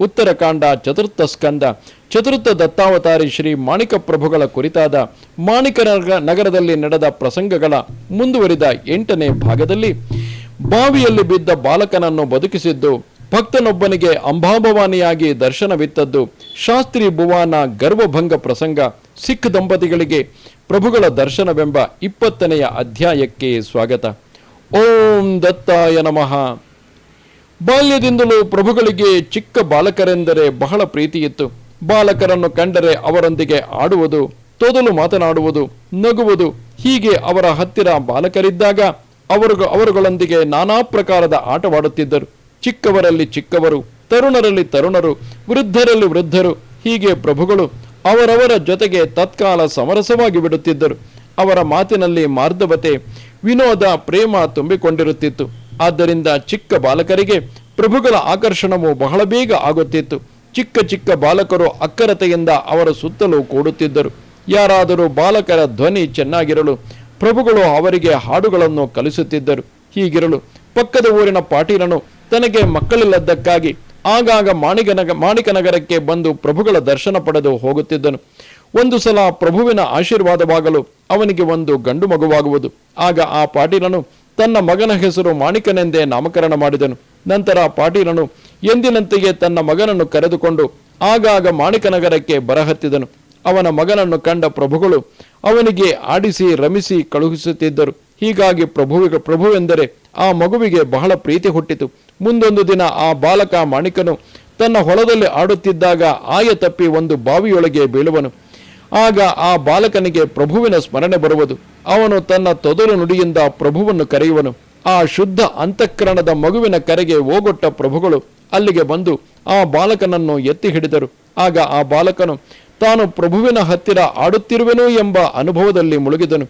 ಉತ್ತರಕಾಂಡ ಚತುರ್ಥ ಸ್ಕಂದ, ಚತುರ್ಥ ದತ್ತಾವತಾರಿ ಶ್ರೀ ಮಾಣಿಕ ಪ್ರಭುಗಳ ಕುರಿತಾದ ಮಾಣಿಕ ನಗರದಲ್ಲಿ ನಡೆದ ಪ್ರಸಂಗಗಳ ಮುಂದುವರಿದ ಎಂಟನೇ ಭಾಗದಲ್ಲಿ ಬಾವಿಯಲ್ಲಿ ಬಿದ್ದ ಬಾಲಕನನ್ನು ಬದುಕಿಸಿದ್ದು, ಭಕ್ತನೊಬ್ಬನಿಗೆ ಅಂಬಾಭವಾನಿಯಾಗಿ ದರ್ಶನವಿತ್ತದ್ದು. ಶಾಸ್ತ್ರಿ ಭುವಾನ ಗರ್ವಭಂಗ ಪ್ರಸಂಗ, ಸಿಖ್ ದಂಪತಿಗಳಿಗೆ ಪ್ರಭುಗಳ ದರ್ಶನವೆಂಬ ಇಪ್ಪತ್ತನೆಯ ಅಧ್ಯಾಯಕ್ಕೆ ಸ್ವಾಗತ. ಓಂ ದತ್ತಾಯ ನಮಃ. ಬಾಲ್ಯದಿಂದಲೂ ಪ್ರಭುಗಳಿಗೆ ಚಿಕ್ಕ ಬಾಲಕರೆಂದರೆ ಬಹಳ ಪ್ರೀತಿಯಿತ್ತು. ಬಾಲಕರನ್ನು ಕಂಡರೆ ಅವರೊಂದಿಗೆ ಆಡುವುದು, ತೊದಲು ಮಾತನಾಡುವುದು, ನಗುವುದು, ಹೀಗೆ ಅವರ ಹತ್ತಿರ ಬಾಲಕರಿದ್ದಾಗ ಅವರು ಅವರುಗಳೊಂದಿಗೆ ನಾನಾ ಪ್ರಕಾರದ ಆಟವಾಡುತ್ತಿದ್ದರು. ಚಿಕ್ಕವರಲ್ಲಿ ಚಿಕ್ಕವರು, ತರುಣರಲ್ಲಿ ತರುಣರು, ವೃದ್ಧರಲ್ಲಿ ವೃದ್ಧರು, ಹೀಗೆ ಪ್ರಭುಗಳು ಅವರವರ ಜೊತೆಗೆ ತತ್ಕಾಲ ಸಮರಸವಾಗಿ ಬಿಡುತ್ತಿದ್ದರು. ಅವರ ಮಾತಿನಲ್ಲಿ ಮಾರ್ಧವತೆ ವಿನೋದ, ಪ್ರೇಮ ತುಂಬಿಕೊಂಡಿರುತ್ತಿತ್ತು. ಆದ್ದರಿಂದ ಚಿಕ್ಕ ಬಾಲಕರಿಗೆ ಪ್ರಭುಗಳ ಆಕರ್ಷಣವು ಬಹಳ ಬೇಗ ಆಗುತ್ತಿತ್ತು. ಚಿಕ್ಕ ಚಿಕ್ಕ ಬಾಲಕರು ಅಕ್ಕರತೆಯಿಂದ ಅವರ ಸುತ್ತಲೂ ಕೂಡುತ್ತಿದ್ದರು. ಯಾರಾದರೂ ಬಾಲಕರ ಧ್ವನಿ ಚೆನ್ನಾಗಿರಲು ಪ್ರಭುಗಳು ಅವರಿಗೆ ಹಾಡುಗಳನ್ನು ಕಲಿಸುತ್ತಿದ್ದರು. ಹೀಗಿರಲು ಪಕ್ಕದ ಊರಿನ ಪಾಟೀಲನು ತನಗೆ ಮಕ್ಕಳಿಲ್ಲದ್ದಕ್ಕಾಗಿ ಆಗಾಗ ಮಾಣಿಕನಗ ಮಾಣಿಕನಗರಕ್ಕೆ ಬಂದು ಪ್ರಭುಗಳ ದರ್ಶನ ಪಡೆದು ಹೋಗುತ್ತಿದ್ದನು. ಒಂದು ಸಲ ಪ್ರಭುವಿನ ಆಶೀರ್ವಾದವಾಗಲು ಅವನಿಗೆ ಒಂದು ಗಂಡು ಮಗುವಾಗುವುದು. ಆಗ ಆ ಪಾಟೀಲನು ತನ್ನ ಮಗನ ಹೆಸರು ಮಾಣಿಕನೆಂದೇ ನಾಮಕರಣ ಮಾಡಿದನು. ನಂತರ ಪಾಟೀಲನು ಎಂದಿನಂತೆಯೇ ತನ್ನ ಮಗನನ್ನು ಕರೆದುಕೊಂಡು ಆಗಾಗ ಮಾಣಿಕನಗರಕ್ಕೆ ಬರಹತ್ತಿದನು. ಅವನ ಮಗನನ್ನು ಕಂಡ ಪ್ರಭುಗಳು ಅವನಿಗೆ ಆಡಿಸಿ ರಮಿಸಿ ಕಳುಹಿಸುತ್ತಿದ್ದರು. ಹೀಗಾಗಿ ಪ್ರಭುವಿಗೆ ಪ್ರಭುವೆಂದರೆ ಆ ಮಗುವಿಗೆ ಬಹಳ ಪ್ರೀತಿ ಹುಟ್ಟಿತು. ಮುಂದೊಂದು ದಿನ ಆ ಬಾಲಕ ಮಾಣಿಕನು ತನ್ನ ಹೊಲದಲ್ಲಿ ಆಡುತ್ತಿದ್ದಾಗ ಆಯ ತಪ್ಪಿ ಒಂದು ಬಾವಿಯೊಳಗೆ ಬೀಳುವನು. ಆಗ ಆ ಬಾಲಕನಿಗೆ ಪ್ರಭುವಿನ ಸ್ಮರಣೆ ಬರುವುದು. ಅವನು ತನ್ನ ತೊದಲು ನುಡಿಯಿಂದ ಪ್ರಭುವನ್ನು ಕರೆಯುವನು. ಆ ಶುದ್ಧ ಅಂತಃಕರಣದ ಮಗುವಿನ ಕರೆಗೆ ಓಗೊಟ್ಟ ಪ್ರಭುಗಳು ಅಲ್ಲಿಗೆ ಬಂದು ಆ ಬಾಲಕನನ್ನು ಎತ್ತಿ ಹಿಡಿದರು. ಆಗ ಆ ಬಾಲಕನು, ತಾನು ಪ್ರಭುವಿನ ಹತ್ತಿರ ಆಡುತ್ತಿರುವೆನು ಎಂಬ ಅನುಭವದಲ್ಲಿ ಮುಳುಗಿದನು.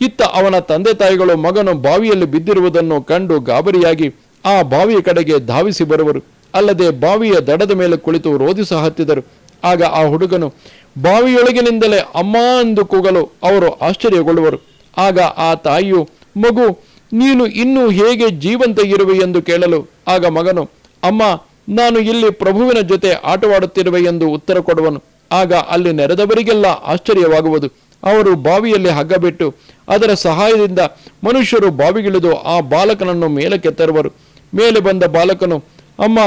ಇತ್ತ ಅವನ ತಂದೆ ತಾಯಿಗಳು ಮಗನು ಬಾವಿಯಲ್ಲಿ ಬಿದ್ದಿರುವುದನ್ನು ಕಂಡು ಗಾಬರಿಯಾಗಿ ಆ ಬಾವಿಯ ಕಡೆಗೆ ಧಾವಿಸಿ ಬರುವರು. ಅಲ್ಲದೆ ಬಾವಿಯ ದಡದ ಮೇಲೆ ಕುಳಿತು ರೋಧಿಸ ಹತ್ತಿದರು. ಆಗ ಆ ಹುಡುಗನು, ಬಾವಿಯೊಳಗಿನಿಂದಲೇ ಅಮ್ಮ ಎಂದು ಕೂಗಲು ಅವರು ಆಶ್ಚರ್ಯಗೊಳ್ಳುವರು. ಆಗ ಆ ತಾಯಿಯು, ಮಗು ನೀನು ಇನ್ನೂ ಹೇಗೆ ಜೀವಂತ ಇರುವೆ ಎಂದು ಕೇಳಲು? ಆಗ ಮಗನು, ಅಮ್ಮ, ನಾನು ಇಲ್ಲಿ ಪ್ರಭುವಿನ ಜೊತೆ ಆಟವಾಡುತ್ತಿರುವೆ ಎಂದು ಉತ್ತರ ಕೊಡುವನು. ಆಗ ಅಲ್ಲಿ ನೆರೆದವರಿಗೆಲ್ಲ ಆಶ್ಚರ್ಯವಾಗುವುದು. ಅವರು ಬಾವಿಯಲ್ಲಿ ಹಗ್ಗ ಬಿಟ್ಟು ಅದರ ಸಹಾಯದಿಂದ ಮನುಷ್ಯರು ಬಾವಿಗಿಳಿದು ಆ ಬಾಲಕನನ್ನು ಮೇಲಕ್ಕೆ ತರುವರು. ಮೇಲೆ ಬಂದ ಬಾಲಕನು, ಅಮ್ಮ,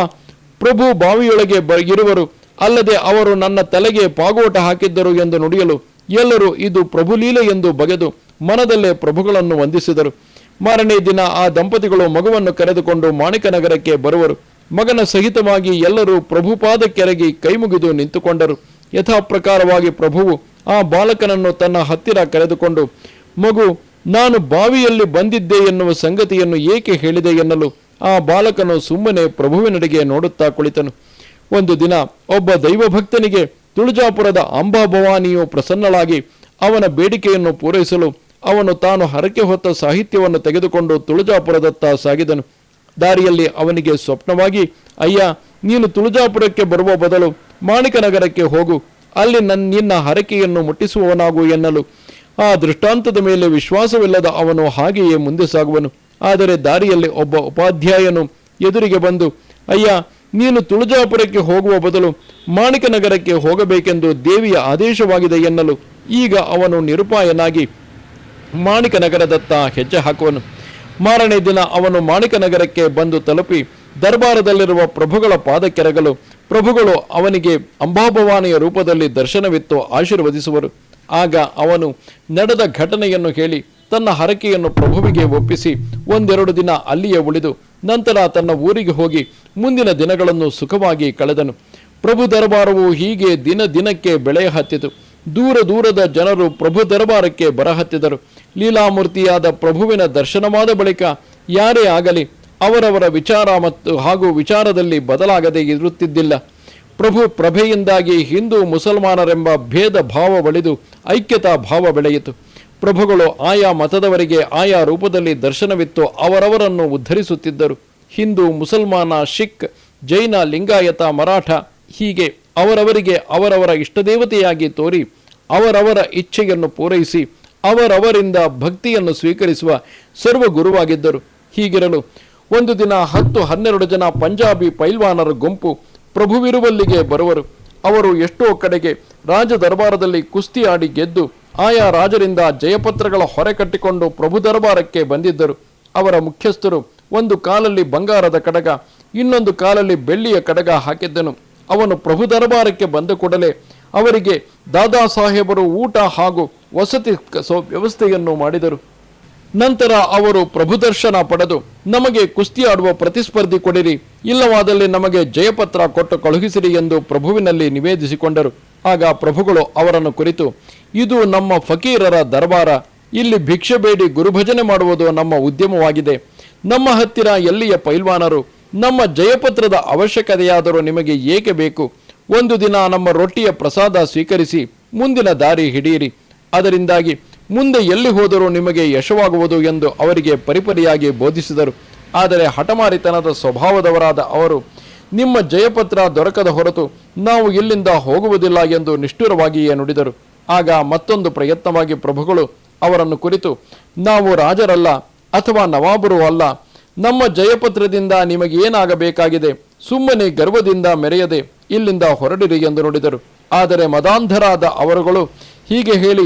ಪ್ರಭು ಬಾವಿಯೊಳಗೆ ಬ ಇರುವರು. ಅಲ್ಲದೆ ಅವರು ನನ್ನ ತಲೆಗೆ ಪಾಗೋಟ ಹಾಕಿದ್ದರು ಎಂದು ನುಡಿಯಲು ಎಲ್ಲರೂ ಇದು ಪ್ರಭುಲೀಲೆ ಎಂದು ಬಗೆದು ಮನದಲ್ಲೇ ಪ್ರಭುಗಳನ್ನು ವಂದಿಸಿದರು. ಮಾರನೇ ದಿನ ಆ ದಂಪತಿಗಳು ಮಗುವನ್ನು ಕರೆದುಕೊಂಡು ಮಾಣಿಕನಗರಕ್ಕೆ ಬರುವರು. ಮಗನ ಸಹಿತವಾಗಿ ಎಲ್ಲರೂ ಪ್ರಭುಪಾದ ಕೆರಗಿ ಕೈಮುಗಿದು ನಿಂತುಕೊಂಡರು. ಯಥಾಪ್ರಕಾರವಾಗಿ ಪ್ರಭುವು ಆ ಬಾಲಕನನ್ನು ತನ್ನ ಹತ್ತಿರ ಕರೆದುಕೊಂಡು, ಮಗು, ನಾನು ಬಾವಿಯಲ್ಲಿ ಬಂದಿದ್ದೆ ಎನ್ನುವ ಸಂಗತಿಯನ್ನು ಏಕೆ ಹೇಳಿದೆ ಎನ್ನಲು? ಆ ಬಾಲಕನು ಸುಮ್ಮನೆ ಪ್ರಭುವಿನಡೆಗೆ ನೋಡುತ್ತಾ ಕುಳಿತನು. ಒಂದು ದಿನ ಒಬ್ಬ ದೈವಭಕ್ತನಿಗೆ ತುಳಜಾಪುರದ ಅಂಬಾಭವಾನಿಯು ಪ್ರಸನ್ನಳಾಗಿ ಅವನ ಬೇಡಿಕೆಯನ್ನು ಪೂರೈಸಲು ಅವನು ತಾನು ಹರಕೆ ಹೊತ್ತ ಸಾಹಿತ್ಯವನ್ನು ತೆಗೆದುಕೊಂಡು ತುಳಜಾಪುರದತ್ತ ಸಾಗಿದನು. ದಾರಿಯಲ್ಲಿ ಅವನಿಗೆ ಸ್ವಪ್ನವಾಗಿ, ಅಯ್ಯ, ನೀನು ತುಳಜಾಪುರಕ್ಕೆ ಬರುವ ಬದಲು ಮಾಣಿಕನಗರಕ್ಕೆ ಹೋಗು. ಅಲ್ಲಿ ನನ್ನ ನಿನ್ನ ಹರಕೆಯನ್ನು ಮುಟ್ಟಿಸುವವನಾಗು ಎನ್ನಲು. ಆ ದೃಷ್ಟಾಂತದ ಮೇಲೆ ವಿಶ್ವಾಸವಿಲ್ಲದ ಅವನು ಹಾಗೆಯೇ ಮುಂದೆ ಸಾಗುವನು. ಆದರೆ ದಾರಿಯಲ್ಲಿ ಒಬ್ಬ ಉಪಾಧ್ಯಾಯನು ಎದುರಿಗೆ ಬಂದು, ಅಯ್ಯ, ನೀನು ತುಳಜಾಪುರಕ್ಕೆ ಹೋಗುವ ಬದಲು ಮಾಣಿಕನಗರಕ್ಕೆ ಹೋಗಬೇಕೆಂದು ದೇವಿಯ ಆದೇಶವಾಗಿದೆ ಎನ್ನಲು. ಈಗ ಅವನು ನಿರುಪಾಯನಾಗಿ ಮಾಣಿಕನಗರದತ್ತ ಹೆಜ್ಜೆ ಹಾಕುವನು ಮಾರನೇ ದಿನ ಅವನು ಮಾಣಿಕ ನಗರಕ್ಕೆ ಬಂದು ತಲುಪಿ ದರ್ಬಾರದಲ್ಲಿರುವ ಪ್ರಭುಗಳ ಪಾದಕ್ಕೆರಗಲು ಪ್ರಭುಗಳು ಅವನಿಗೆ ಅಂಬಾಭವಾನಿಯ ರೂಪದಲ್ಲಿ ದರ್ಶನವಿತ್ತು ಆಶೀರ್ವದಿಸುವರು. ಆಗ ಅವನು ನಡೆದ ಘಟನೆಯನ್ನು ಹೇಳಿ ತನ್ನ ಹರಕೆಯನ್ನು ಪ್ರಭುವಿಗೆ ಒಪ್ಪಿಸಿ ಒಂದೆರಡು ದಿನ ಅಲ್ಲಿಯೇ ಉಳಿದು ನಂತರ ತನ್ನ ಊರಿಗೆ ಹೋಗಿ ಮುಂದಿನ ದಿನಗಳನ್ನು ಸುಖವಾಗಿ ಕಳೆದನು. ಪ್ರಭು ದರ್ಬಾರವು ಹೀಗೆ ದಿನ ದಿನಕ್ಕೆ ಬೆಳೆಯ ಹತ್ತಿತು ದೂರ ದೂರದ ಜನರು ಪ್ರಭು ದರಬಾರಕ್ಕೆ ಬರಹತ್ತಿದರು. ಲೀಲಾಮೂರ್ತಿಯಾದ ಪ್ರಭುವಿನ ದರ್ಶನವಾದ ಬಳಿಕ ಯಾರೇ ಆಗಲಿ ಅವರವರ ವಿಚಾರ ಮತ್ತು ಹಾಗೂ ವಿಚಾರದಲ್ಲಿ ಬದಲಾಗದೆ ಇರುತ್ತಿದ್ದಿಲ್ಲ. ಪ್ರಭು ಪ್ರಭೆಯಿಂದಾಗಿ ಹಿಂದೂ ಮುಸಲ್ಮಾನರೆಂಬ ಭೇದ ಭಾವ ಬಳಿದು ಐಕ್ಯತಾ ಭಾವ ಬೆಳೆಯಿತು. ಪ್ರಭುಗಳು ಆಯಾ ಮತದವರಿಗೆ ಆಯಾ ರೂಪದಲ್ಲಿ ದರ್ಶನವಿತ್ತು, ಅವರವರನ್ನು ಉದ್ಧರಿಸುತ್ತಿದ್ದರು. ಹಿಂದೂ ಮುಸಲ್ಮಾನ, ಶಿಖ್, ಜೈನ, ಲಿಂಗಾಯತ, ಮರಾಠ ಹೀಗೆ ಅವರವರಿಗೆ ಅವರವರ ಇಷ್ಟದೇವತೆಯಾಗಿ ತೋರಿ ಅವರವರ ಇಚ್ಛೆಯನ್ನು ಪೂರೈಸಿ ಅವರವರಿಂದ ಭಕ್ತಿಯನ್ನು ಸ್ವೀಕರಿಸುವ ಸರ್ವ ಗುರುವಾಗಿದ್ದರು. ಹೀಗಿರಲು ಒಂದು ದಿನ ಹತ್ತು ಹನ್ನೆರಡು ಜನ ಪಂಜಾಬಿ ಪೈಲ್ವಾನರ ಗುಂಪು ಪ್ರಭುವಿರುವಲ್ಲಿಗೆ ಬರುವರು. ಅವರು ಎಷ್ಟೋ ಕಡೆಗೆ ರಾಜ ದರ್ಬಾರದಲ್ಲಿ ಕುಸ್ತಿ ಆಡಿ ಗೆದ್ದು ಆಯಾ ರಾಜರಿಂದ ಜಯಪತ್ರಗಳ ಹೊರೆ ಕಟ್ಟಿಕೊಂಡು ಪ್ರಭು ದರ್ಬಾರಕ್ಕೆ ಬಂದಿದ್ದರು. ಅವರ ಮುಖ್ಯಸ್ಥರು ಒಂದು ಕಾಲಲ್ಲಿ ಬಂಗಾರದ ಕಡಗ, ಇನ್ನೊಂದು ಕಾಲಲ್ಲಿ ಬೆಳ್ಳಿಯ ಕಡಗ ಹಾಕಿದ್ದನು. ಅವನು ಪ್ರಭು ದರಬಾರಕ್ಕೆ ಬಂದ ಕೂಡಲೇ ಅವರಿಗೆ ದಾದಾ ಸಾಹೇಬರು ಊಟ ಹಾಗೂ ವಸತಿ ವ್ಯವಸ್ಥೆಯನ್ನು ಮಾಡಿದರು. ನಂತರ ಅವರು ಪ್ರಭು ದರ್ಶನ ಪಡೆದು ನಮಗೆ ಕುಸ್ತಿ ಆಡುವ ಪ್ರತಿಸ್ಪರ್ಧಿ ಕೊಡಿರಿ, ಇಲ್ಲವಾದಲ್ಲಿ ನಮಗೆ ಜಯಪತ್ರ ಕೊಟ್ಟು ಕಳುಹಿಸಿರಿ ಎಂದು ಪ್ರಭುವಿನಲ್ಲಿ ನಿವೇದಿಸಿಕೊಂಡರು. ಆಗ ಪ್ರಭುಗಳು ಅವರನ್ನು ಕುರಿತು, ಇದು ನಮ್ಮ ಫಕೀರರ ದರ್ಬಾರ, ಇಲ್ಲಿ ಭಿಕ್ಷೆ ಬೇಡಿ ಗುರುಭಜನೆ ಮಾಡುವುದು ನಮ್ಮ ಉದ್ಯಮವಾಗಿದೆ. ನಮ್ಮ ಹತ್ತಿರ ಎಲ್ಲಿಯ ಪೈಲ್ವಾನರು ನಮ್ಮ ಜಯಪತ್ರದ ಅವಶ್ಯಕತೆಯಾದರೂ ನಿಮಗೆ ಏಕೆ ಬೇಕು? ಒಂದು ದಿನ ನಮ್ಮ ರೊಟ್ಟಿಯ ಪ್ರಸಾದ ಸ್ವೀಕರಿಸಿ, ಮುಂದಿನ ದಾರಿ ಹಿಡಿಯಿರಿ. ಅದರಿಂದಾಗಿ ಮುಂದೆ ಎಲ್ಲಿ ಹೋದರೂ ನಿಮಗೆ ಯಶವಾಗುವುದು ಎಂದು ಅವರಿಗೆ ಪರಿಪರಿಯಾಗಿ ಬೋಧಿಸಿದರು. ಆದರೆ ಹಠಮಾರಿತನದ ಸ್ವಭಾವದವರಾದ ಅವರು, ನಿಮ್ಮ ಜಯಪತ್ರ ದೊರಕದ ಹೊರತು ನಾವು ಇಲ್ಲಿಂದ ಹೋಗುವುದಿಲ್ಲ ಎಂದು ನಿಷ್ಠುರವಾಗಿಯೇ ನುಡಿದರು. ಆಗ ಮತ್ತೊಂದು ಪ್ರಯತ್ನವಾಗಿ ಪ್ರಭುಗಳು ಅವರನ್ನು ಕುರಿತು, ನಾವು ರಾಜರಲ್ಲ ಅಥವಾ ನವಾಬರು ಅಲ್ಲ ನಮ್ಮ ಜಯಪತ್ರದಿಂದ ನಿಮಗೇನಾಗಬೇಕಾಗಿದೆ? ಸುಮ್ಮನೆ ಗರ್ವದಿಂದ ಮೆರೆಯದೆ ಇಲ್ಲಿಂದ ಹೊರಡಿರಿ ಎಂದು ನುಡಿದರು. ಆದರೆ ಮದಾಂಧರಾದ ಅವರುಗಳು ಹೀಗೆ ಹೇಳಿ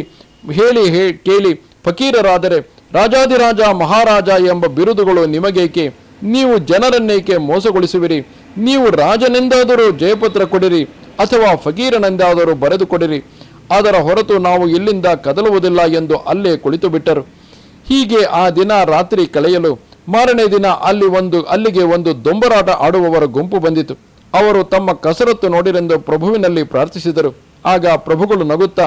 ಹೇಳಿ ಕೇಳಿ, ಫಕೀರರಾದರೆ ರಾಜಾದಿರಾಜ ಮಹಾರಾಜ ಎಂಬ ಬಿರುದುಗಳು ನಿಮಗೇಕೆ? ನೀವು ಜನರನ್ನೇಕೆ ಮೋಸಗೊಳಿಸುವಿರಿ? ನೀವು ರಾಜನೆಂದಾದರೂ ಜಯಪತ್ರ ಕೊಡಿರಿ ಅಥವಾ ಫಕೀರನೆಂದಾದರೂ ಬರೆದು ಕೊಡಿರಿ. ಅದರ ಹೊರತು ನಾವು ಇಲ್ಲಿಂದ ಕದಲುವುದಿಲ್ಲ ಎಂದು ಅಲ್ಲೇ ಕುಳಿತು ಬಿಟ್ಟರು ಹೀಗೆ ಆ ದಿನ ರಾತ್ರಿ ಕಳೆಯಲು ಮಾರನೇ ದಿನ ಅಲ್ಲಿ ಒಂದು, ಅಲ್ಲಿಗೆ ಒಂದು ದೊಂಬರಾಟ ಆಡುವವರ ಗುಂಪು ಬಂದಿತು. ಅವರು ತಮ್ಮ ಕಸರತ್ತು ನೋಡಿರೆಂದು ಪ್ರಭುವಿನಲ್ಲಿ ಪ್ರಾರ್ಥಿಸಿದರು. ಆಗ ಪ್ರಭುಗಳು ನಗುತ್ತಾ,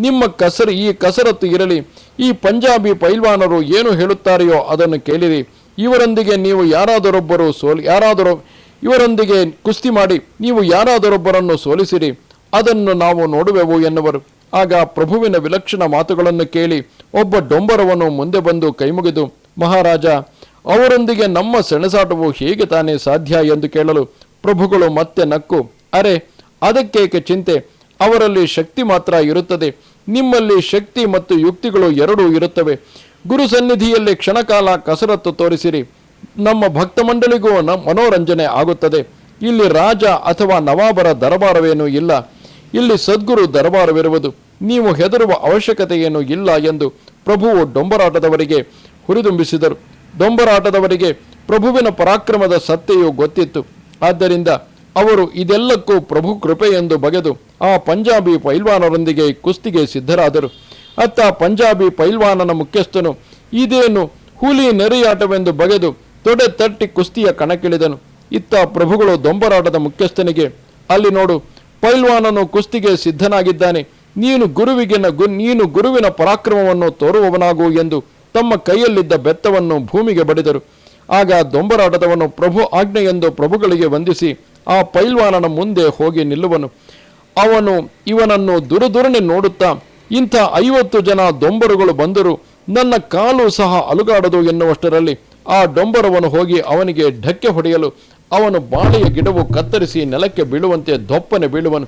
ನಿಮ್ಮ ಕಸರು, ಈ ಕಸರತ್ತು ಇರಲಿ. ಈ ಪಂಜಾಬಿ ಪೈಲ್ವಾನರು ಏನು ಹೇಳುತ್ತಾರೆಯೋ ಅದನ್ನು ಕೇಳಿರಿ. ಇವರೊಂದಿಗೆ ನೀವು ಯಾರಾದರೊಬ್ಬರು ಸೋಲ್, ಯಾರಾದರೂ, ಇವರೊಂದಿಗೆ ಕುಸ್ತಿ ಮಾಡಿ, ನೀವು ಯಾರಾದರೊಬ್ಬರನ್ನು ಸೋಲಿಸಿರಿ. ಅದನ್ನು ನಾವು ನೋಡುವೆವು ಎನ್ನುವರು. ಆಗ ಪ್ರಭುವಿನ ವಿಲಕ್ಷಣ ಮಾತುಗಳನ್ನು ಕೇಳಿ, ಒಬ್ಬ ಡೊಂಬರವನ್ನು ಮುಂದೆ ಬಂದು ಕೈಮುಗಿದು, ಮಹಾರಾಜ ಅವರೊಂದಿಗೆ ನಮ್ಮ ಸೆಣಸಾಟವು ಹೇಗೆ ತಾನೇ ಸಾಧ್ಯ ಎಂದು ಕೇಳಲು ಪ್ರಭುಗಳು ಮತ್ತೆ ನಕ್ಕು, ಅರೆ ಅದಕ್ಕೇಕೆ ಚಿಂತೆ? ಅವರಲ್ಲಿ ಶಕ್ತಿ ಮಾತ್ರ ಇರುತ್ತದೆ. ನಿಮ್ಮಲ್ಲಿ ಶಕ್ತಿ ಮತ್ತು ಯುಕ್ತಿಗಳು ಎರಡೂ ಇರುತ್ತವೆ. ಗುರು ಸನ್ನಿಧಿಯಲ್ಲಿ ಕ್ಷಣಕಾಲ ಕಸರತ್ತು ತೋರಿಸಿರಿ. ನಮ್ಮ ಭಕ್ತ ಮಂಡಳಿಗೂ ನ ಮನೋರಂಜನೆ ಆಗುತ್ತದೆ. ಇಲ್ಲಿ ರಾಜ ಅಥವಾ ನವಾಬರ ದರಬಾರವೇನೂ ಇಲ್ಲ. ಇಲ್ಲಿ ಸದ್ಗುರು ದರಬಾರವಿರುವುದು. ನೀವು ಹೆದರುವ ಅವಶ್ಯಕತೆಯೇನೂ ಇಲ್ಲ ಎಂದು ಪ್ರಭುವು ಡೊಂಬರಾಟದವರಿಗೆ ಹುರಿದುಂಬಿಸಿದರು. ಡೊಂಬರಾಟದವರಿಗೆ ಪ್ರಭುವಿನ ಪರಾಕ್ರಮದ ಸತ್ತೆಯು ಗೊತ್ತಿತ್ತು. ಆದ್ದರಿಂದ ಅವರು ಇದೆಲ್ಲಕ್ಕೂ ಪ್ರಭು ಕೃಪೆ ಎಂದು ಬಗೆದು ಆ ಪಂಜಾಬಿ ಪೈಲ್ವಾನರೊಂದಿಗೆ ಕುಸ್ತಿಗೆ ಸಿದ್ಧರಾದರು. ಅತ್ತ ಪಂಜಾಬಿ ಪೈಲ್ವಾನನ ಮುಖ್ಯಸ್ಥನು, ಇದೇನು ಹುಲಿ ನೆರೆಯಾಟವೆಂದು ಬಗೆದು ತೊಡೆ ತಟ್ಟಿ ಕುಸ್ತಿಯ ಕಣಕ್ಕಿಳಿದನು. ಇತ್ತ ಪ್ರಭುಗಳು ದೊಂಬರಾಟದ ಮುಖ್ಯಸ್ಥನಿಗೆ, ಅಲ್ಲಿ ನೋಡು, ಪೈಲ್ವಾನನು ಕುಸ್ತಿಗೆ ಸಿದ್ಧನಾಗಿದ್ದಾನೆ. ನೀನು ಗುರುವಿಗಿನ ಗು- ನೀನು ಗುರುವಿನ ಪರಾಕ್ರಮವನ್ನು ತೋರುವವನಾಗು ಎಂದು ತಮ್ಮ ಕೈಯಲ್ಲಿದ್ದ ಬೆತ್ತವನ್ನು ಭೂಮಿಗೆ ಬಡಿದರು. ಆಗ ದೊಂಬರಾಟದವನು ಪ್ರಭು ಆಜ್ಞೆಯೆಂದು ಪ್ರಭುಗಳಿಗೆ ವಂದಿಸಿ ಆ ಪೈಲ್ವಾನನ ಮುಂದೆ ಹೋಗಿ ನಿಲ್ಲುವನು. ಅವನು ಇವನನ್ನು ದುರುದುರನೆ ನೋಡುತ್ತಾ, ಇಂಥ ಐವತ್ತು ಜನ ದೊಂಬರುಗಳು ಬಂದರು ನನ್ನ ಕಾಲು ಸಹ ಅಲುಗಾಡದು ಎನ್ನುವಷ್ಟರಲ್ಲಿ ಆ ಡೊಂಬರವನು ಹೋಗಿ ಅವನಿಗೆ ಢಕ್ಕೆ ಹೊಡೆಯಲು ಅವನು ಬಾಳೆಯ ಗಿಡವು ಕತ್ತರಿಸಿ ನೆಲಕ್ಕೆ ಬೀಳುವಂತೆ ದೊಪ್ಪನೆ ಬೀಳುವನು.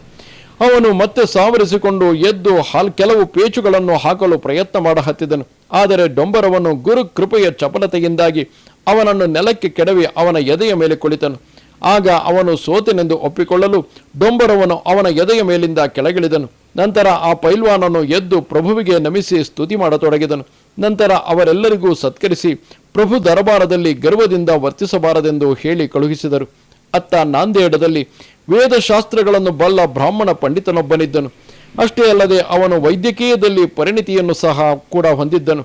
ಅವನು ಮತ್ತೆ ಸಾವರಿಸಿಕೊಂಡು ಎದ್ದು ಹಾಲ್ ಕೆಲವು ಪೇಚುಗಳನ್ನು ಹಾಕಲು ಪ್ರಯತ್ನ ಮಾಡಹತ್ತಿದನು. ಆದರೆ ಡೊಂಬರವನ್ನು ಗುರು ಕೃಪೆಯ ಚಪಲತೆಯಿಂದಾಗಿ ಅವನನ್ನು ನೆಲಕ್ಕೆ ಕೆಡವಿ ಅವನ ಎದೆಯ ಮೇಲೆ ಕುಳಿತನು. ಆಗ ಅವನು ಸೋತನೆಂದು ಒಪ್ಪಿಕೊಳ್ಳಲು ಡೊಂಬರವನು ಅವನ ಎದೆಯ ಮೇಲಿಂದ ಕೆಳಗಿಳಿದನು. ನಂತರ ಆ ಪೈಲ್ವಾನನು ಎದ್ದು ಪ್ರಭುವಿಗೆ ನಮಿಸಿ ಸ್ತುತಿ ಮಾಡತೊಡಗಿದನು. ನಂತರ ಅವರೆಲ್ಲರಿಗೂ ಸತ್ಕರಿಸಿ ಪ್ರಭು ದರಬಾರದಲ್ಲಿ ಗರ್ವದಿಂದ ವರ್ತಿಸಬಾರದೆಂದು ಹೇಳಿ ಕಳುಹಿಸಿದರು. ಅತ್ತ ನಾಂದೇಡದಲ್ಲಿ ವೇದಶಾಸ್ತ್ರಗಳನ್ನು ಬಲ್ಲ ಬ್ರಾಹ್ಮಣ ಪಂಡಿತನೊಬ್ಬನಿದ್ದನು. ಅಷ್ಟೇ ಅಲ್ಲದೆ ಅವನು ವೈದ್ಯಕೀಯದಲ್ಲಿ ಪರಿಣಿತಿಯನ್ನು ಸಹ ಕೂಡ ಹೊಂದಿದ್ದನು.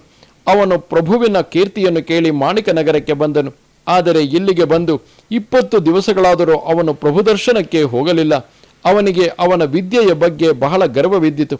ಅವನು ಪ್ರಭುವಿನ ಕೀರ್ತಿಯನ್ನು ಕೇಳಿ ಮಾಣಿಕ ನಗರಕ್ಕೆ ಬಂದನು. ಆದರೆ ಇಲ್ಲಿಗೆ ಬಂದು ಇಪ್ಪತ್ತು ದಿವಸಗಳಾದರೂ ಅವನು ಪ್ರಭು ದರ್ಶನಕ್ಕೆ ಹೋಗಲಿಲ್ಲ. ಅವನಿಗೆ ಅವನ ವಿದ್ಯೆಯ ಬಗ್ಗೆ ಬಹಳ ಗರ್ವವಿದ್ದಿತು.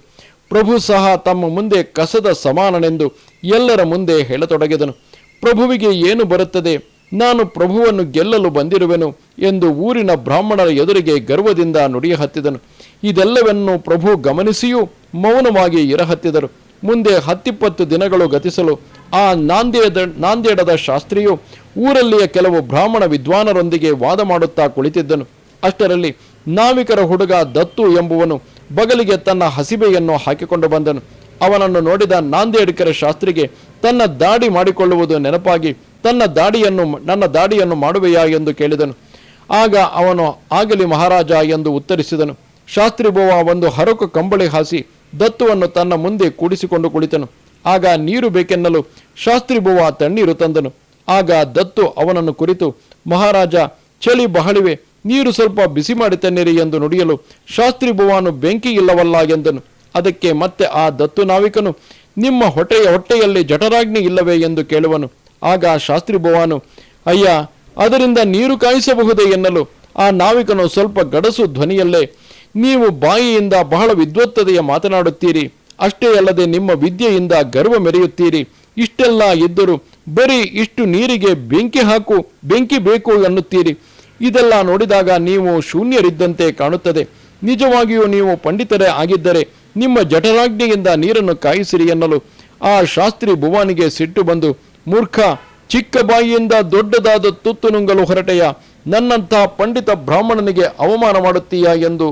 ಪ್ರಭು ಸಹ ತಮ್ಮ ಮುಂದೆ ಕಸದ ಸಮಾನನೆಂದು ಎಲ್ಲರ ಮುಂದೆ ಹೇಳತೊಡಗಿದನು. ಪ್ರಭುವಿಗೆ ಏನು ಬರುತ್ತದೆ? ನಾನು ಪ್ರಭುವನ್ನು ಗೆಲ್ಲಲು ಬಂದಿರುವೆನು ಎಂದು ಊರಿನ ಬ್ರಾಹ್ಮಣರ ಎದುರಿಗೆ ಗರ್ವದಿಂದ ನುಡಿಯ ಹತ್ತಿದನು. ಇದೆಲ್ಲವನ್ನು ಪ್ರಭು ಗಮನಿಸಿಯೂ ಮೌನವಾಗಿ ಇರಹತ್ತಿದರು. ಮುಂದೆ ಹತ್ತಿಪ್ಪತ್ತು ದಿನಗಳು ಗತಿಸಲು ಆ ನಾಂದೇಡ ನಾಂದೇಡದ ಶಾಸ್ತ್ರಿಯು ಊರಲ್ಲಿಯ ಕೆಲವು ಬ್ರಾಹ್ಮಣ ವಿದ್ವಾನರೊಂದಿಗೆ ವಾದ ಮಾಡುತ್ತಾ ಕುಳಿತಿದ್ದನು. ಅಷ್ಟರಲ್ಲಿ ನಾವಿಕರ ಹುಡುಗ ದತ್ತು ಎಂಬುವನು ಬಗಲಿಗೆ ತನ್ನ ಹಸಿಬೆಯನ್ನು ಹಾಕಿಕೊಂಡು ಬಂದನು. ಅವನನ್ನು ನೋಡಿದ ನಾಂದೇಡ್ಕರ ಶಾಸ್ತ್ರಿಗೆ ತನ್ನ ದಾಡಿ ಮಾಡಿಕೊಳ್ಳುವುದು ನೆನಪಾಗಿ ತನ್ನ ದಾಡಿಯನ್ನು ನನ್ನ ದಾಡಿಯನ್ನು ಮಾಡುವೆಯಾ ಎಂದು ಕೇಳಿದನು. ಆಗ ಅವನು, ಆಗಲಿ ಮಹಾರಾಜ ಎಂದು ಉತ್ತರಿಸಿದನು. ಶಾಸ್ತ್ರಿ ಬೋವ ಒಂದು ಹರಕು ಕಂಬಳಿ ಹಾಸಿ ದತ್ತುವನ್ನು ತನ್ನ ಮುಂದೆ ಕೂಡಿಸಿಕೊಂಡು ಕುಳಿತನು. ಆಗ ನೀರು ಬೇಕೆನ್ನಲು ಶಾಸ್ತ್ರಿ ಬೋವ ತಣ್ಣೀರು ತಂದನು. ಆಗ ದತ್ತು ಅವನನ್ನು ಕುರಿತು, ಮಹಾರಾಜ, ಚಳಿ ಬಹಳಿವೆ, ನೀರು ಸ್ವಲ್ಪ ಬಿಸಿ ಮಾಡಿ ತನ್ನಿರಿ ಎಂದು ನುಡಿಯಲು ಶಾಸ್ತ್ರಿ ಭುವಾನು ಬೆಂಕಿ ಇಲ್ಲವಲ್ಲ ಎಂದನು. ಅದಕ್ಕೆ ಮತ್ತೆ ಆ ದತ್ತು ನಾವಿಕನು, ನಿಮ್ಮ ಹೊಟ್ಟೆಯ ಹೊಟ್ಟೆಯಲ್ಲಿ ಜಠರಾಗ್ನಿ ಇಲ್ಲವೇ? ಎಂದು ಕೇಳುವನು. ಆಗ ಶಾಸ್ತ್ರಿ ಭವಾನು ಅಯ್ಯ, ಅದರಿಂದ ನೀರು ಕಾಯಿಸಬಹುದೇ ಎನ್ನಲು? ಆ ನಾವಿಕನು ಸ್ವಲ್ಪ ಗಡಸು ಧ್ವನಿಯಲ್ಲೇ, ನೀವು ಬಾಯಿಯಿಂದ ಬಹಳ ವಿದ್ವತ್ತತೆಯ ಮಾತನಾಡುತ್ತೀರಿ. ಅಷ್ಟೇ ಅಲ್ಲದೆ ನಿಮ್ಮ ವಿದ್ಯೆಯಿಂದ ಗರ್ವ ಮೆರೆಯುತ್ತೀರಿ. ಇಷ್ಟೆಲ್ಲ ಇದ್ದರೂ ಬರೀ ಇಷ್ಟು ನೀರಿಗೆ ಬೆಂಕಿ ಹಾಕು, ಬೆಂಕಿ ಬೇಕು ಎನ್ನುತ್ತೀರಿ ಇದೆಲ್ಲ ನೋಡಿದಾಗ ನೀವು ಶೂನ್ಯರಿದ್ದಂತೆ ಕಾಣುತ್ತದೆ. ನಿಜವಾಗಿಯೂ ನೀವು ಪಂಡಿತರೇ ಆಗಿದ್ದರೆ ನಿಮ್ಮ ಜಠರಾಜ್ಞೆಯಿಂದ ನೀರನ್ನು ಕಾಯಿಸಿರಿ ಎನ್ನಲು ಆ ಶಾಸ್ತ್ರಿ ಭುವಾನಿಗೆ ಸಿಟ್ಟು ಬಂದು ಮೂರ್ಖ, ಚಿಕ್ಕ ಬಾಯಿಯಿಂದ ದೊಡ್ಡದಾದ ತುತ್ತು ನುಂಗಲು ಹೊರಟೆಯ, ನನ್ನಂತಹ ಪಂಡಿತ ಬ್ರಾಹ್ಮಣನಿಗೆ ಅವಮಾನ ಮಾಡುತ್ತೀಯಾ ಎಂದು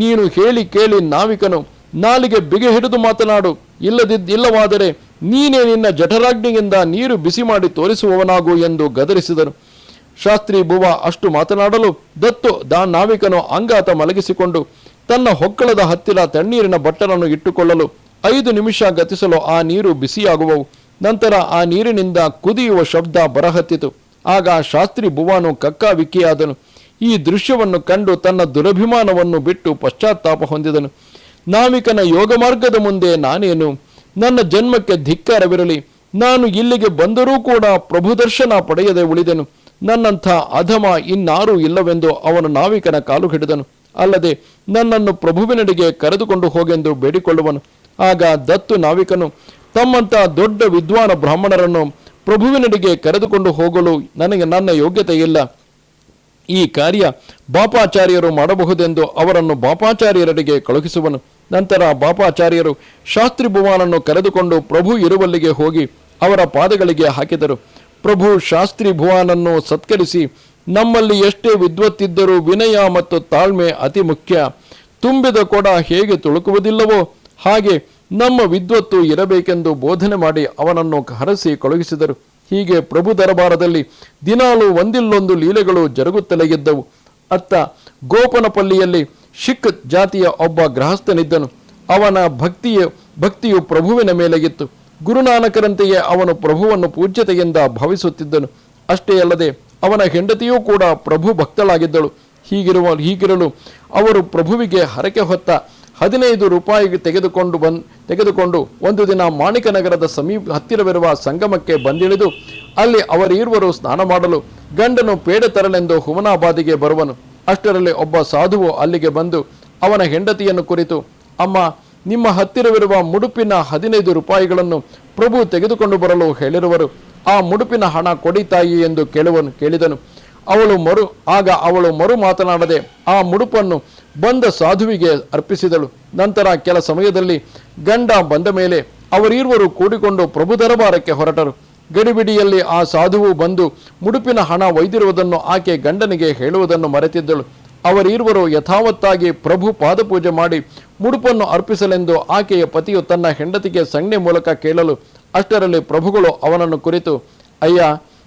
ನೀನು ಹೇಳಿ ಕೇಳಿ ನಾವಿಕನು, ನಾಲಿಗೆ ಬಿಗೆ ಹಿಡಿದು ಮಾತನಾಡು ಇಲ್ಲದಿದ್ದ ಇಲ್ಲವಾದರೆ ನೀನೇ ನಿನ್ನ ಜಠರಾಗ್ನಿಯಿಂದ ನೀರು ಬಿಸಿ ಮಾಡಿ ತೋರಿಸುವವನಾಗು ಎಂದು ಗದರಿಸಿದನು ಶಾಸ್ತ್ರಿ ಭುವ ಅಷ್ಟು ಮಾತನಾಡಲು ದತ್ತು ದಾ ನಾವಿಕನು ಅಂಗಾತ ಮಲಗಿಸಿಕೊಂಡು ತನ್ನ ಹೊಕ್ಕಳದ ಹತ್ತಿರ ತಣ್ಣೀರಿನ ಬಟ್ಟಲನ್ನು ಇಟ್ಟುಕೊಳ್ಳಲು ಐದು ನಿಮಿಷ ಗತಿಸಲು ಆ ನೀರು ಬಿಸಿಯಾಗುವವು. ನಂತರ ಆ ನೀರಿನಿಂದ ಕುದಿಯುವ ಶಬ್ದ ಬರಹತ್ತಿತು. ಆಗ ಶಾಸ್ತ್ರಿ ಭುವಾನು ಕಕ್ಕಾವಿಕ್ಕಿಯಾದನು. ಈ ದೃಶ್ಯವನ್ನು ಕಂಡು ತನ್ನ ದುರಭಿಮಾನವನ್ನು ಬಿಟ್ಟು ಪಶ್ಚಾತ್ತಾಪ ಹೊಂದಿದನು. ನಾವಿಕನ ಯೋಗ ಮಾರ್ಗದ ಮುಂದೆ ನಾನೇನು? ನನ್ನ ಜನ್ಮಕ್ಕೆ ಧಿಕ್ಕಾರವಿರಲಿ. ನಾನು ಇಲ್ಲಿಗೆ ಬಂದರೂ ಕೂಡ ಪ್ರಭು ದರ್ಶನ ಪಡೆಯದೆ ಉಳಿದೆನು. ನನ್ನಂಥ ಅಧಮ ಇನ್ನಾರೂ ಇಲ್ಲವೆಂದು ಅವನು ನಾವಿಕನ ಕಾಲು ಹಿಡಿದನು. ಅಲ್ಲದೆ ನನ್ನನ್ನು ಪ್ರಭುವಿನಡೆಗೆ ಕರೆದುಕೊಂಡು ಹೋಗೆಂದು ಬೇಡಿಕೊಳ್ಳುವನು. ಆಗ ದತ್ತು ನಾವಿಕನು ತಮ್ಮಂಥ ದೊಡ್ಡ ವಿದ್ವಾನ ಬ್ರಾಹ್ಮಣರನ್ನು ಪ್ರಭುವಿನಡೆಗೆ ಕರೆದುಕೊಂಡು ಹೋಗಲು ನನಗೆ ನನ್ನ ಯೋಗ್ಯತೆ ಇಲ್ಲ ಈ ಕಾರ್ಯ ಬಾಪಾಚಾರ್ಯರು ಮಾಡಬಹುದೆಂದು ಅವರನ್ನು ಬಾಪಾಚಾರ್ಯರಡೆಗೆ ಕಳುಹಿಸುವನು. ನಂತರ ಬಾಪಾಚಾರ್ಯರು ಶಾಸ್ತ್ರಿ ಭುವಾನನ್ನು ಕರೆದುಕೊಂಡು ಪ್ರಭು ಇರುವಲ್ಲಿಗೆ ಹೋಗಿ ಅವರ ಪಾದಗಳಿಗೆ ಹಾಕಿದರು. ಪ್ರಭು ಶಾಸ್ತ್ರಿ ಭುವಾನನ್ನು ಸತ್ಕರಿಸಿ, ನಮ್ಮಲ್ಲಿ ಎಷ್ಟೇ ವಿದ್ವತ್ತಿದ್ದರೂ ವಿನಯ ಮತ್ತು ತಾಳ್ಮೆ ಅತಿ ಮುಖ್ಯ. ತುಂಬಿದ ಕೊಡ ಹೇಗೆ ತುಳುಕುವುದಿಲ್ಲವೋ ಹಾಗೆ ನಮ್ಮ ವಿದ್ವತ್ತು ಇರಬೇಕೆಂದು ಬೋಧನೆ ಮಾಡಿ ಅವನನ್ನು ಹರಸಿ ಕಳುಹಿಸಿದರು ಹೀಗೆ ಪ್ರಭು ದರಬಾರದಲ್ಲಿ ದಿನಾಲು ಒಂದಿಲ್ಲೊಂದು ಲೀಲೆಗಳು ಜರುಗುತ್ತಲೇ ಇದ್ದವು. ಅತ್ತ ಗೋಪನಪಲ್ಲಿಯಲ್ಲಿ ಶಿಖ್ ಜಾತಿಯ ಒಬ್ಬ ಗೃಹಸ್ಥನಿದ್ದನು. ಅವನ ಭಕ್ತಿಯ, ಭಕ್ತಿಯು ಪ್ರಭುವಿನ ಮೇಲೆಗಿತ್ತು. ಗುರುನಾನಕರಂತೆಯೇ ಅವನು ಪ್ರಭುವನ್ನು ಪೂಜ್ಯತೆಯಿಂದ ಭಾವಿಸುತ್ತಿದ್ದನು. ಅಷ್ಟೇ ಅಲ್ಲದೆ ಅವನ ಹೆಂಡತಿಯೂ ಕೂಡ ಪ್ರಭು ಭಕ್ತಳಾಗಿದ್ದಳು. ಹೀಗಿರುವ, ಹೀಗಿರಲು ಅವರು ಪ್ರಭುವಿಗೆ ಹರಕೆ ಹೊತ್ತ ಹದಿನೈದು ರೂಪಾಯಿಗೆ ತೆಗೆದುಕೊಂಡು ಬಂದ್, ತೆಗೆದುಕೊಂಡು ಒಂದು ದಿನ ಮಾಣಿಕನಗರದ ಸಮೀಪ ಹತ್ತಿರವಿರುವ ಸಂಗಮಕ್ಕೆ ಬಂದಿಳಿದು ಅಲ್ಲಿ ಅವರಿರುವರು ಸ್ನಾನ ಮಾಡಲು ಗಂಡನು ಪೇಡ ತರಲೆಂದು ಹುಮನಾಬಾದಿಗೆ ಬರುವನು. ಅಷ್ಟರಲ್ಲಿ ಒಬ್ಬ ಸಾಧುವು ಅಲ್ಲಿಗೆ ಬಂದು ಅವನ ಹೆಂಡತಿಯನ್ನು ಕುರಿತು, ಅಮ್ಮ, ನಿಮ್ಮ ಹತ್ತಿರವಿರುವ ಮುಡುಪಿನ ಹದಿನೈದು ರೂಪಾಯಿಗಳನ್ನು ಪ್ರಭು ತೆಗೆದುಕೊಂಡು ಬರಲು ಹೇಳಿರುವರು. ಆ ಮುಡುಪಿನ ಹಣ ಕೊಡಿ ತಾಯಿ ಎಂದು ಕೇಳುವನು, ಕೇಳಿದನು. ಅವಳು ಮರು, ಆಗ ಅವಳು ಮರು ಮಾತನಾಡದೆ ಆ ಮುಡುಪನ್ನು ಬಂದ ಸಾಧುವಿಗೆ ಅರ್ಪಿಸಿದಳು. ನಂತರ ಕೆಲ ಸಮಯದಲ್ಲಿ ಗಂಡ ಬಂದ ಮೇಲೆ ಅವರೀರ್ವರು ಕೂಡಿಕೊಂಡು ಪ್ರಭು ದರಬಾರಕ್ಕೆ ಹೊರಟರು. ಗಡಿಬಿಡಿಯಲ್ಲಿ ಆ ಸಾಧುವು ಬಂದು ಮುಡುಪಿನ ಹಣ ಒಯ್ದಿರುವುದನ್ನು ಆಕೆ ಗಂಡನಿಗೆ ಹೇಳುವುದನ್ನು ಮರೆತಿದ್ದಳು. ಅವರೀರ್ವರು ಯಥಾವತ್ತಾಗಿ ಪ್ರಭು ಪಾದಪೂಜೆ ಮಾಡಿ ಮುಡುಪನ್ನು ಅರ್ಪಿಸಲೆಂದು ಆಕೆಯ ಪತಿಯು ತನ್ನ ಹೆಂಡತಿಗೆ ಸಂಜ್ಞೆ ಮೂಲಕ ಕೇಳಲು ಅಷ್ಟರಲ್ಲಿ ಪ್ರಭುಗಳು ಅವನನ್ನು ಕುರಿತು, ಅಯ್ಯ,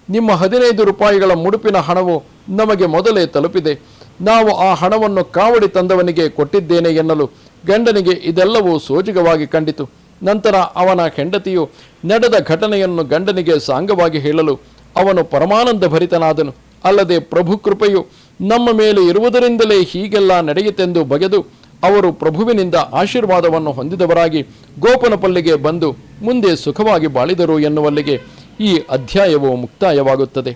ನಿಮ್ಮ ಹದಿನೈದು ರೂಪಾಯಿಗಳ ಮುಡುಪಿನ ಹಣವು ನಮಗೆ ಮೊದಲೇ ತಲುಪಿದೆ. ನಾವು ಆ ಹಣವನ್ನು ಕಾವಡಿ ತಂದವನಿಗೆ ಕೊಟ್ಟಿದ್ದೇನೆ ಎನ್ನಲು ಗಂಡನಿಗೆ ಇದೆಲ್ಲವೂ ಸೋಜಿಗವಾಗಿ ಕಂಡಿತು. ನಂತರ ಅವನ ಹೆಂಡತಿಯು ನಡೆದ ಘಟನೆಯನ್ನು ಗಂಡನಿಗೆ ಸಾಂಗವಾಗಿ ಹೇಳಲು ಅವನು ಪರಮಾನಂದ ಭರಿತನಾದನು. ಅಲ್ಲದೆ ಪ್ರಭು ಕೃಪೆಯು ನಮ್ಮ ಮೇಲೆ ಇರುವುದರಿಂದಲೇ ಹೀಗೆಲ್ಲ ನಡೆಯಿತೆಂದು ಬಗೆದು ಅವರು ಪ್ರಭುವಿನಿಂದ ಆಶೀರ್ವಾದವನ್ನು ಹೊಂದಿದವರಾಗಿ ಗೋಪನಪಲ್ಲಿಗೆ ಬಂದು ಮುಂದೆ ಸುಖವಾಗಿ ಬಾಳಿದರು ಎನ್ನುವಲ್ಲಿಗೆ ಈ ಅಧ್ಯಾಯವು ಮುಕ್ತಾಯವಾಗುತ್ತದೆ.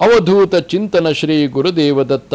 ಅವಧೂತ ಚಿಂತನ ಶ್ರೀ ಗುರುದೇವ ದತ್ತ